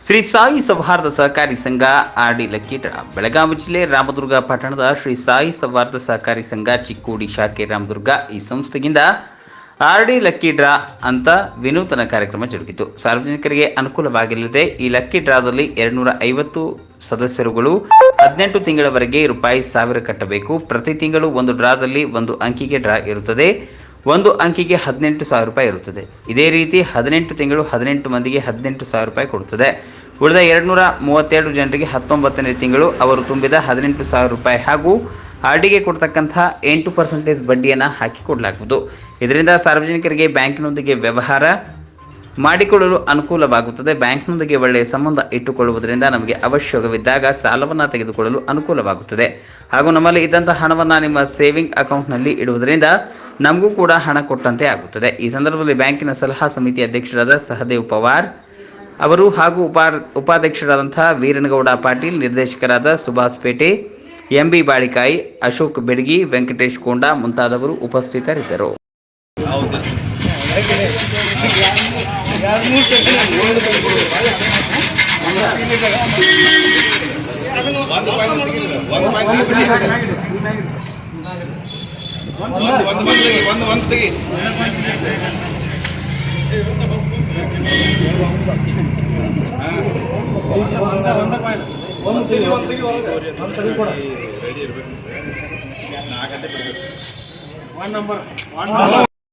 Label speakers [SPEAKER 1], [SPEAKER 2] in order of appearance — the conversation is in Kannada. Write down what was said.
[SPEAKER 1] ಶ್ರೀ ಸಾಯಿ ಸೌಹಾರ್ದ ಸಹಕಾರಿ ಸಂಘ ಆರ್ಡಿ ಲಕ್ಕೀಟ ಬೆಳಗಾವಿ ಜಿಲ್ಲೆ ರಾಮದುರ್ಗ ಪಟ್ಟಣದ ಶ್ರೀ ಸಾಯಿ ಸೌಹಾರ್ದ ಸಹಕಾರಿ ಸಂಘ, ಚಿಕ್ಕೋಡಿ ಶಾಖೆ ರಾಮದುರ್ಗ ಈ ಸಂಸ್ಥೆಗಿಂದ ಆರ್ಡಿ ಲಕ್ಕಿ ಡ್ರಾ ಅಂತ ವಿನೂತನ ಕಾರ್ಯಕ್ರಮ ಜರುಗಿತು. ಸಾರ್ವಜನಿಕರಿಗೆ ಅನುಕೂಲವಾಗಿಲ್ಲದೆ ಈ ಲಕ್ಕಿ ಡ್ರಾದಲ್ಲಿ ಎರಡ್ನೂರ ಐವತ್ತು ಸದಸ್ಯರುಗಳು ಹದಿನೆಂಟು ತಿಂಗಳವರೆಗೆ ರೂಪಾಯಿ ಸಾವಿರ ಕಟ್ಟಬೇಕು. ಪ್ರತಿ ತಿಂಗಳು ಒಂದು ಡ್ರಾದಲ್ಲಿ ಒಂದು ಅಂಕಿಗೆ ಡ್ರಾ ಇರುತ್ತದೆ. ಒಂದು ಅಂಕಿಗೆ ಹದಿನೆಂಟು ಸಾವಿರ ರೂಪಾಯಿ ಇರುತ್ತದೆ. ಇದೇ ರೀತಿ ಹದಿನೆಂಟು ತಿಂಗಳು ಹದಿನೆಂಟು ಮಂದಿಗೆ ಹದಿನೆಂಟು ಸಾವಿರ ರೂಪಾಯಿ ಕೊಡುತ್ತದೆ. ಉಳಿದ ಎರಡುನೂರ ಮೂವತ್ತೆರಡು ಜನರಿಗೆ ಹತ್ತೊಂಬತ್ತನೇ ತಿಂಗಳು ಅವರು ತುಂಬಿದ ಹದಿನೆಂಟು ಸಾವಿರ ರೂಪಾಯಿ ಹಾಗೂ ಆರ್ಡಿಗೆ ಕೊಡ್ತಕ್ಕಂತಹ ಎಂಟು ಪರ್ಸೆಂಟೇಜ್ ಬಡ್ಡಿಯನ್ನು ಹಾಕಿ ಕೊಡಲಾಗುವುದು. ಇದರಿಂದ ಸಾರ್ವಜನಿಕರಿಗೆ ಬ್ಯಾಂಕಿನೊಂದಿಗೆ ವ್ಯವಹಾರ ಮಾಡಿಕೊಳ್ಳಲು ಅನುಕೂಲವಾಗುತ್ತದೆ. ಬ್ಯಾಂಕ್ನೊಂದಿಗೆ ಒಳ್ಳೆಯ ಸಂಬಂಧ ಇಟ್ಟುಕೊಳ್ಳುವುದರಿಂದ ನಮಗೆ ಅವಶ್ಯಕವಿದ್ದಾಗ ಸಾಲವನ್ನು ತೆಗೆದುಕೊಳ್ಳಲು ಅನುಕೂಲವಾಗುತ್ತದೆ. ಹಾಗೂ ನಮ್ಮಲ್ಲಿ ಇದ್ದಂಥ ಹಣವನ್ನು ನಿಮ್ಮ ಸೇವಿಂಗ್ ಅಕೌಂಟ್ನಲ್ಲಿ ಇಡುವುದರಿಂದ ನಮಗೂ ಕೂಡ ಹಣ ಕೊಟ್ಟಂತೆ ಆಗುತ್ತದೆ. ಈ ಸಂದರ್ಭದಲ್ಲಿ ಬ್ಯಾಂಕಿನ ಸಲಹಾ ಸಮಿತಿ ಅಧ್ಯಕ್ಷರಾದ ಸಹದೇವ್ ಪವಾರ್ ಅವರು ಹಾಗೂ ಉಪಾ ಉಪಾಧ್ಯಕ್ಷರಾದಂತಹ ವೀರನಗೌಡ ಪಾಟೀಲ್, ನಿರ್ದೇಶಕರಾದ ಸುಭಾಷ್ ಪೇಟೆ, ಎಂ ಬಿ ಬಾಳಿಕಾಯಿ, ಅಶೋಕ್ ಬೆಡಗಿ, ವೆಂಕಟೇಶ್ ಕೊಂಡ ಮುಂತಾದವರು ಉಪಸ್ಥಿತರಿದ್ದರು.
[SPEAKER 2] One number one number